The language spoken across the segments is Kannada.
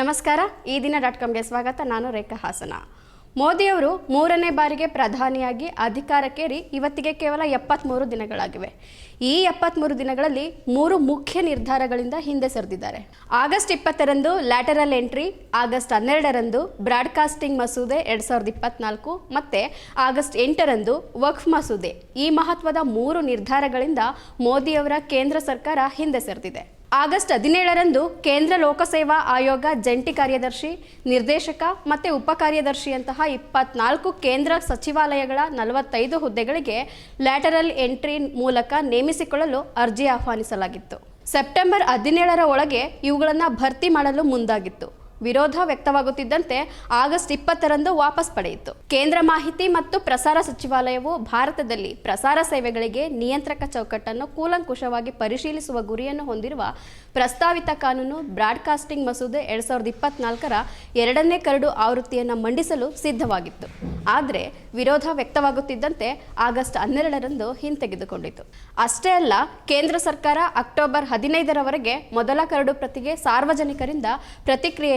ನಮಸ್ಕಾರ. ಈ ದಿನ ಡಾಟ್ ಕಾಮ್ಗೆ ಸ್ವಾಗತ. ನಾನು ರೇಖಾ ಹಾಸನ. ಮೋದಿಯವರು ಮೂರನೇ ಬಾರಿಗೆ ಪ್ರಧಾನಿಯಾಗಿ ಅಧಿಕಾರಕ್ಕೇರಿ ಇವತ್ತಿಗೆ ಕೇವಲ ಎಪ್ಪತ್ತ್ಮೂರು ದಿನಗಳಾಗಿವೆ. ಈ ಎಪ್ಪತ್ತ್ಮೂರು ದಿನಗಳಲ್ಲಿ ಮೂರು ಮುಖ್ಯ ನಿರ್ಧಾರಗಳಿಂದ ಹಿಂದೆ ಸರಿದಿದ್ದಾರೆ. ಆಗಸ್ಟ್ ಇಪ್ಪತ್ತರಂದು ಲ್ಯಾಟರಲ್ ಎಂಟ್ರಿ, ಆಗಸ್ಟ್ ಹನ್ನೆರಡರಂದು ಬ್ರಾಡ್ಕಾಸ್ಟಿಂಗ್ ಮಸೂದೆ ಎರಡು ಸಾವಿರದ ಇಪ್ಪತ್ನಾಲ್ಕು ಮತ್ತು ಆಗಸ್ಟ್ ಎಂಟರಂದು ವಕ್ಫ್ ಮಸೂದೆ. ಈ ಮಹತ್ವದ ಮೂರು ನಿರ್ಧಾರಗಳಿಂದ ಮೋದಿಯವರ ಕೇಂದ್ರ ಸರ್ಕಾರ ಹಿಂದೆ ಸರಿದಿದೆ. ಆಗಸ್ಟ್ ಹದಿನೇಳರಂದು ಕೇಂದ್ರ ಲೋಕಸೇವಾ ಆಯೋಗ ಜಂಟಿ ಕಾರ್ಯದರ್ಶಿ, ನಿರ್ದೇಶಕ ಮತ್ತು ಉಪ ಕಾರ್ಯದರ್ಶಿಯಂತಹ ಇಪ್ಪತ್ನಾಲ್ಕು ಕೇಂದ್ರ ಸಚಿವಾಲಯಗಳ ನಲವತ್ತೈದು ಹುದ್ದೆಗಳಿಗೆ ಲ್ಯಾಟರಲ್ ಎಂಟ್ರಿ ಮೂಲಕ ನೇಮಿಸಿಕೊಳ್ಳಲು ಅರ್ಜಿ ಆಹ್ವಾನಿಸಲಾಗಿತ್ತು. ಸೆಪ್ಟೆಂಬರ್ ಹದಿನೇಳರ ಒಳಗೆ ಇವುಗಳನ್ನು ಭರ್ತಿ ಮಾಡಲು ಮುಂದಾಗಿತ್ತು. ವಿರೋಧ ವ್ಯಕ್ತವಾಗುತ್ತಿದ್ದಂತೆ ಆಗಸ್ಟ್ ಇಪ್ಪತ್ತರಂದು ವಾಪಸ್ ಪಡೆಯಿತು. ಕೇಂದ್ರ ಮಾಹಿತಿ ಮತ್ತು ಪ್ರಸಾರ ಸಚಿವಾಲಯವು ಭಾರತದಲ್ಲಿ ಪ್ರಸಾರ ಸೇವೆಗಳಿಗೆ ನಿಯಂತ್ರಕ ಚೌಕಟ್ಟನ್ನು ಕೂಲಂಕುಷವಾಗಿ ಪರಿಶೀಲಿಸುವ ಗುರಿಯನ್ನು ಹೊಂದಿರುವ ಪ್ರಸ್ತಾವಿತ ಕಾನೂನು ಬ್ರಾಡ್ಕಾಸ್ಟಿಂಗ್ ಮಸೂದೆ ಎರಡ್ ಸಾವಿರದ ಇಪ್ಪತ್ನಾಲ್ಕರ ಎರಡನೇ ಕರಡು ಆವೃತ್ತಿಯನ್ನು ಮಂಡಿಸಲು ಸಿದ್ಧವಾಗಿತ್ತು. ಆದರೆ ವಿರೋಧ ವ್ಯಕ್ತವಾಗುತ್ತಿದ್ದಂತೆ ಆಗಸ್ಟ್ ಹನ್ನೆರಡರಂದು ಹಿಂತೆಗೆದುಕೊಂಡಿತು. ಅಷ್ಟೇ ಅಲ್ಲ, ಕೇಂದ್ರ ಸರ್ಕಾರ ಅಕ್ಟೋಬರ್ ಹದಿನೈದರವರೆಗೆ ಮೊದಲ ಕರಡು ಪ್ರತಿಗೆ ಸಾರ್ವಜನಿಕರಿಂದ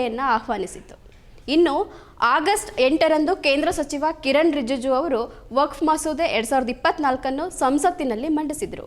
ಪ್ರತಿಕ್ರಿಯೆಯನ್ನು ಆಹ್ವಾನಿಸಿತು ಇನ್ನು ಆಗಸ್ಟ್ ಎಂಟರಂದು ಕೇಂದ್ರ ಸಚಿವ ಕಿರಣ್ ರಿಜಿಜು ಅವರು ವಕ್ಫ್ ಮಸೂದೆ ಎರಡ್ ಸಾವಿರದ ಇಪ್ಪತ್ನಾಲ್ಕನ್ನು ಸಂಸತ್ತಿನಲ್ಲಿ ಮಂಡಿಸಿದರು.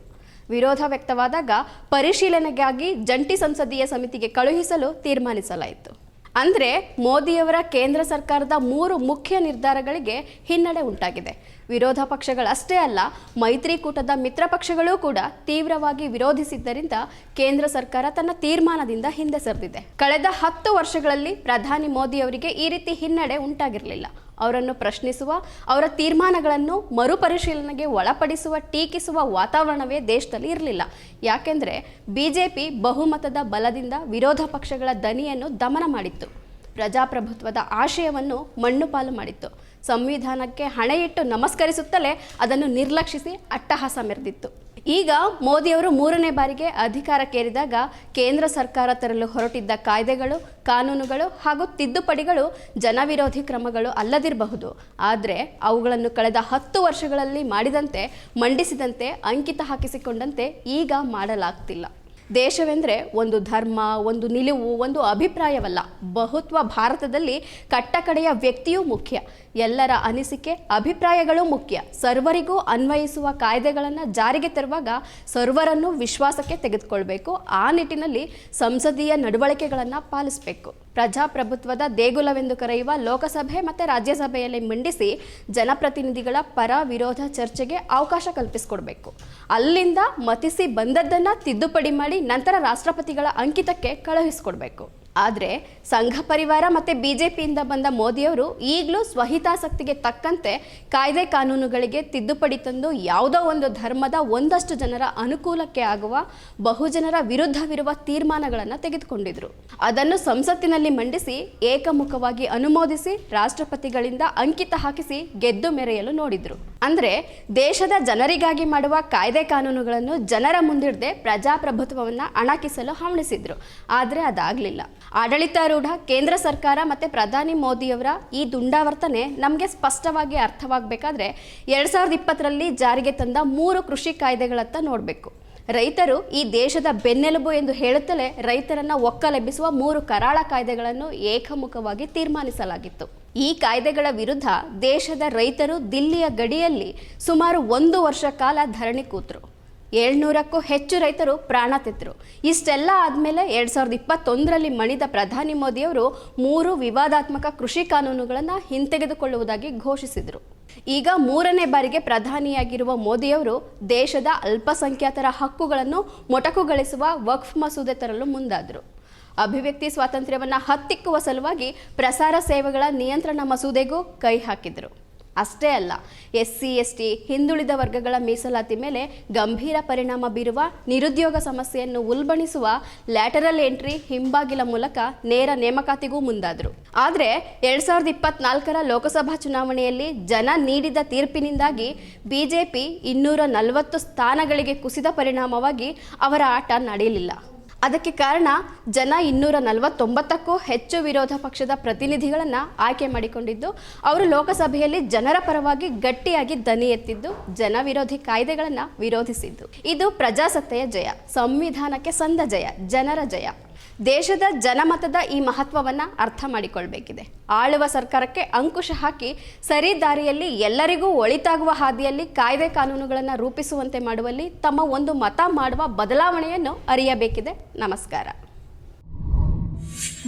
ವಿರೋಧ ವ್ಯಕ್ತವಾದಾಗ ಪರಿಶೀಲನೆಗಾಗಿ ಜಂಟಿ ಸಂಸದೀಯ ಸಮಿತಿಗೆ ಕಳುಹಿಸಲು ತೀರ್ಮಾನಿಸಲಾಯಿತು. ಅಂದರೆ ಮೋದಿಯವರ ಕೇಂದ್ರ ಸರ್ಕಾರದ ಮೂರು ಮುಖ್ಯ ನಿರ್ಧಾರಗಳಿಗೆ ಹಿನ್ನಡೆ ಉಂಟಾಗಿದೆ. ವಿರೋಧ ಪಕ್ಷಗಳಷ್ಟೇ ಅಲ್ಲ, ಮೈತ್ರಿಕೂಟದ ಮಿತ್ರ ಪಕ್ಷಗಳೂ ಕೂಡ ತೀವ್ರವಾಗಿ ವಿರೋಧಿಸಿದ್ದರಿಂದ ಕೇಂದ್ರ ಸರ್ಕಾರ ತನ್ನ ತೀರ್ಮಾನದಿಂದ ಹಿಂದೆ ಸರಿದಿದೆ. ಕಳೆದ ಹತ್ತು ವರ್ಷಗಳಲ್ಲಿ ಪ್ರಧಾನಿ ಮೋದಿಯವರಿಗೆ ಈ ರೀತಿ ಹಿನ್ನಡೆ ಉಂಟಾಗಿರಲಿಲ್ಲ. ಅವರನ್ನು ಪ್ರಶ್ನಿಸುವ, ಅವರ ತೀರ್ಮಾನಗಳನ್ನು ಮರುಪರಿಶೀಲನೆಗೆ ಒಳಪಡಿಸುವ, ಟೀಕಿಸುವ ವಾತಾವರಣವೇ ದೇಶದಲ್ಲಿ ಇರಲಿಲ್ಲ. ಯಾಕೆಂದರೆ ಬಿಜೆಪಿ ಬಹುಮತದ ಬಲದಿಂದ ವಿರೋಧ ಪಕ್ಷಗಳ ದನಿಯನ್ನು ದಮನ ಮಾಡಿತ್ತು. ಪ್ರಜಾಪ್ರಭುತ್ವದ ಆಶಯವನ್ನು ಮಣ್ಣುಪಾಲು ಮಾಡಿತ್ತು. ಸಂವಿಧಾನಕ್ಕೆ ಹಣೆಯಿಟ್ಟು ನಮಸ್ಕರಿಸುತ್ತಲೇ ಅದನ್ನು ನಿರ್ಲಕ್ಷಿಸಿ ಅಟ್ಟಹಾಸ ಮೆರೆದಿತ್ತು. ಈಗ ಮೋದಿಯವರು ಮೂರನೇ ಬಾರಿಗೆ ಅಧಿಕಾರಕ್ಕೇರಿದಾಗ ಕೇಂದ್ರ ಸರ್ಕಾರ ತರಲು ಹೊರಟಿದ್ದ ಕಾಯ್ದೆಗಳು, ಕಾನೂನುಗಳು ಹಾಗೂ ತಿದ್ದುಪಡಿಗಳು ಜನವಿರೋಧಿ ಕ್ರಮಗಳು ಅಲ್ಲದಿರಬಹುದು. ಆದರೆ ಅವುಗಳನ್ನು ಕಳೆದ ಹತ್ತು ವರ್ಷಗಳಲ್ಲಿ ಮಾಡಿದಂತೆ, ಮಂಡಿಸಿದಂತೆ, ಅಂಕಿತ ಹಾಕಿಸಿಕೊಂಡಂತೆ ಈಗ ಮಾಡಲಾಗ್ತಿಲ್ಲ. ದೇಶವೆಂದರೆ ಒಂದು ಧರ್ಮ, ಒಂದು ನಿಲುವು, ಒಂದು ಅಭಿಪ್ರಾಯವಲ್ಲ. ಬಹುತ್ವ ಭಾರತದಲ್ಲಿ ಕಟ್ಟಕಡೆಯ ವ್ಯಕ್ತಿಯೂ ಮುಖ್ಯ. ಎಲ್ಲರ ಅನಿಸಿಕೆ, ಅಭಿಪ್ರಾಯಗಳು ಮುಖ್ಯ. ಸರ್ವರಿಗೂ ಅನ್ವಯಿಸುವ ಕಾಯ್ದೆಗಳನ್ನು ಜಾರಿಗೆ ತರುವಾಗ ಸರ್ವರನ್ನು ವಿಶ್ವಾಸಕ್ಕೆ ತೆಗೆದುಕೊಳ್ಬೇಕು. ಆ ನಿಟ್ಟಿನಲ್ಲಿ ಸಂಸದೀಯ ನಡವಳಿಕೆಗಳನ್ನು ಪಾಲಿಸಬೇಕು. ಪ್ರಜಾಪ್ರಭುತ್ವದ ದೇಗುಲವೆಂದು ಕರೆಯುವ ಲೋಕಸಭೆ ಮತ್ತು ರಾಜ್ಯಸಭೆಯಲ್ಲಿ ಮಂಡಿಸಿ ಜನಪ್ರತಿನಿಧಿಗಳ ಪರ ವಿರೋಧ ಚರ್ಚೆಗೆ ಅವಕಾಶ ಕಲ್ಪಿಸಿಕೊಡ್ಬೇಕು. ಅಲ್ಲಿಂದ ಮತಿಸಿ ಬಂದದ್ದನ್ನು ತಿದ್ದುಪಡಿ ಮಾಡಿ ನಂತರ ರಾಷ್ಟ್ರಪತಿಗಳ ಅಂಕಿತಕ್ಕೆ ಕಳುಹಿಸಿಕೊಡ್ಬೇಕು. ಆದರೆ ಸಂಘ ಪರಿವಾರ ಮತ್ತು ಬಿ ಜೆ ಪಿಯಿಂದ ಬಂದ ಮೋದಿಯವರು ಈಗಲೂ ಸ್ವಹಿತಾಸಕ್ತಿಗೆ ತಕ್ಕಂತೆ ಕಾಯ್ದೆ ಕಾನೂನುಗಳಿಗೆ ತಿದ್ದುಪಡಿ ತಂದು ಯಾವುದೋ ಒಂದು ಧರ್ಮದ ಒಂದಷ್ಟು ಜನರ ಅನುಕೂಲಕ್ಕೆ ಆಗುವ ಬಹುಜನರ ವಿರುದ್ಧವಿರುವ ತೀರ್ಮಾನಗಳನ್ನು ತೆಗೆದುಕೊಂಡಿದ್ರು. ಅದನ್ನು ಸಂಸತ್ತಿನಲ್ಲಿ ಮಂಡಿಸಿ ಏಕಮುಖವಾಗಿ ಅನುಮೋದಿಸಿ ರಾಷ್ಟ್ರಪತಿಗಳಿಂದ ಅಂಕಿತ ಹಾಕಿಸಿ ಗೆದ್ದು ಮೆರೆಯಲು ನೋಡಿದ್ರು. ಅಂದರೆ ದೇಶದ ಜನರಿಗಾಗಿ ಮಾಡುವ ಕಾಯ್ದೆ ಕಾನೂನುಗಳನ್ನು ಜನರ ಮುಂದಿಡದೆ ಪ್ರಜಾಪ್ರಭುತ್ವವನ್ನು ಅಣಕಿಸಲು ಹವಣಿಸಿದ್ರು. ಆದರೆ ಅದಾಗಲಿಲ್ಲ. ಆಡಳಿತಾರೂಢ ಕೇಂದ್ರ ಸರ್ಕಾರ ಮತ್ತು ಪ್ರಧಾನಿ ಮೋದಿಯವರ ಈ ದುಂಡಾವರ್ತನೆ ನಮಗೆ ಸ್ಪಷ್ಟವಾಗಿ ಅರ್ಥವಾಗಬೇಕಾದ್ರೆ ಎರಡು ಸಾವಿರದ ಇಪ್ಪತ್ತರಲ್ಲಿ ಜಾರಿಗೆ ತಂದ ಮೂರು ಕೃಷಿ ಕಾಯ್ದೆಗಳತ್ತ ನೋಡಬೇಕು. ರೈತರು ಈ ದೇಶದ ಬೆನ್ನೆಲುಬು ಎಂದು ಹೇಳುತ್ತಲೇ ರೈತರನ್ನ ಒಕ್ಕಲೆಬ್ಬಿಸುವ ಮೂರು ಕರಾಳ ಕಾಯ್ದೆಗಳನ್ನು ಏಕಮುಖವಾಗಿ ತೀರ್ಮಾನಿಸಲಾಗಿತ್ತು. ಈ ಕಾಯ್ದೆಗಳ ವಿರುದ್ಧ ದೇಶದ ರೈತರು ದಿಲ್ಲಿಯ ಗಡಿಯಲ್ಲಿ ಸುಮಾರು ಒಂದು ವರ್ಷ ಕಾಲ ಧರಣಿ ಕೂತರು. ಏಳ್ನೂರಕ್ಕೂ ಹೆಚ್ಚು ರೈತರು ಪ್ರಾಣ ತೆತ್ತರು. ಇಷ್ಟೆಲ್ಲ ಆದಮೇಲೆ ಎರಡು ಸಾವಿರದ ಇಪ್ಪತ್ತೊಂದರಲ್ಲಿ ಮಣಿದ ಪ್ರಧಾನಿ ಮೋದಿಯವರು ಮೂರು ವಿವಾದಾತ್ಮಕ ಕೃಷಿ ಕಾನೂನುಗಳನ್ನು ಹಿಂತೆಗೆದುಕೊಳ್ಳುವುದಾಗಿ ಘೋಷಿಸಿದರು. ಈಗ ಮೂರನೇ ಬಾರಿಗೆ ಪ್ರಧಾನಿಯಾಗಿರುವ ಮೋದಿಯವರು ದೇಶದ ಅಲ್ಪಸಂಖ್ಯಾತರ ಹಕ್ಕುಗಳನ್ನು ಮೊಟಕುಗೊಳಿಸುವ ವಕ್ಫ್ ಮಸೂದೆ ತರಲು ಮುಂದಾದರು. ಅಭಿವ್ಯಕ್ತಿ ಸ್ವಾತಂತ್ರ್ಯವನ್ನು ಹತ್ತಿಕ್ಕುವ ಸಲುವಾಗಿ ಪ್ರಸಾರ ಸೇವೆಗಳ ನಿಯಂತ್ರಣ ಮಸೂದೆಗೂ ಕೈ ಹಾಕಿದರು. ಅಷ್ಟೇ ಅಲ್ಲ ಎಸ್ ಸಿ ಎಸ್ ಟಿ ಹಿಂದುಳಿದ ವರ್ಗಗಳ ಮೀಸಲಾತಿ ಮೇಲೆ ಗಂಭೀರ ಪರಿಣಾಮ ಬೀರುವ ನಿರುದ್ಯೋಗ ಸಮಸ್ಯೆಯನ್ನು ಉಲ್ಬಣಿಸುವ ಲ್ಯಾಟರಲ್ ಎಂಟ್ರಿ ಹಿಂಬಾಗಿಲ ಮೂಲಕ ನೇರ ನೇಮಕಾತಿಗೂ ಮುಂದಾದರು. ಆದರೆ ಎರಡ್ ಸಾವಿರದ ಇಪ್ಪತ್ನಾಲ್ಕರ ಲೋಕಸಭಾ ಚುನಾವಣೆಯಲ್ಲಿ ಜನ ನೀಡಿದ ತೀರ್ಪಿನಿಂದಾಗಿ ಬಿಜೆಪಿ ಇನ್ನೂರ ನಲವತ್ತು ಸ್ಥಾನಗಳಿಗೆ ಕುಸಿದ ಪರಿಣಾಮವಾಗಿ ಅವರ ಆಟ ನಡೆಯಲಿಲ್ಲ. ಅದಕ್ಕೆ ಕಾರಣ ಜನ ಇನ್ನೂರ ನಲವತ್ತೊಂಬತ್ತಕ್ಕೂ ಹೆಚ್ಚು ವಿರೋಧ ಪಕ್ಷದ ಪ್ರತಿನಿಧಿಗಳನ್ನು ಆಯ್ಕೆ ಮಾಡಿಕೊಂಡಿದ್ದು, ಅವರು ಲೋಕಸಭೆಯಲ್ಲಿ ಜನರ ಪರವಾಗಿ ಗಟ್ಟಿಯಾಗಿ ದನಿ ಎತ್ತಿದ್ದು, ಜನ ವಿರೋಧಿ ಕಾಯ್ದೆಗಳನ್ನು ವಿರೋಧಿಸಿದ್ದು. ಇದು ಪ್ರಜಾಸತ್ತೆಯ ಜಯ, ಸಂವಿಧಾನಕ್ಕೆ ಸಂದ ಜಯ, ಜನರ ಜಯ. ದೇಶದ ಜನಮತದ ಈ ಮಹತ್ವವನ್ನು ಅರ್ಥ ಮಾಡಿಕೊಳ್ಬೇಕಿದೆ. ಆಳುವ ಸರ್ಕಾರಕ್ಕೆ ಅಂಕುಶ ಹಾಕಿ ಸರಿ ದಾರಿಯಲ್ಲಿ ಎಲ್ಲರಿಗೂ ಒಳಿತಾಗುವ ಹಾದಿಯಲ್ಲಿ ಕಾಯ್ದೆ ಕಾನೂನುಗಳನ್ನು ರೂಪಿಸುವಂತೆ ಮಾಡುವಲ್ಲಿ ತಮ್ಮ ಒಂದು ಮತ ಮಾಡುವ ಬದಲಾವಣೆಯನ್ನು ಅರಿಯಬೇಕಿದೆ. ನಮಸ್ಕಾರ.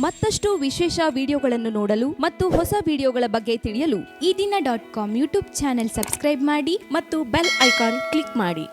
ಮತ್ತಷ್ಟು ವಿಶೇಷ ವಿಡಿಯೋಗಳನ್ನು ನೋಡಲು ಮತ್ತು ಹೊಸ ವಿಡಿಯೋಗಳ ಬಗ್ಗೆ ತಿಳಿಯಲು ಈ ದಿನ dot com YouTube channel subscribe ಮಾಡಿ ಮತ್ತು ಬೆಲ್ ಐಕಾನ್ ಕ್ಲಿಕ್ ಮಾಡಿ.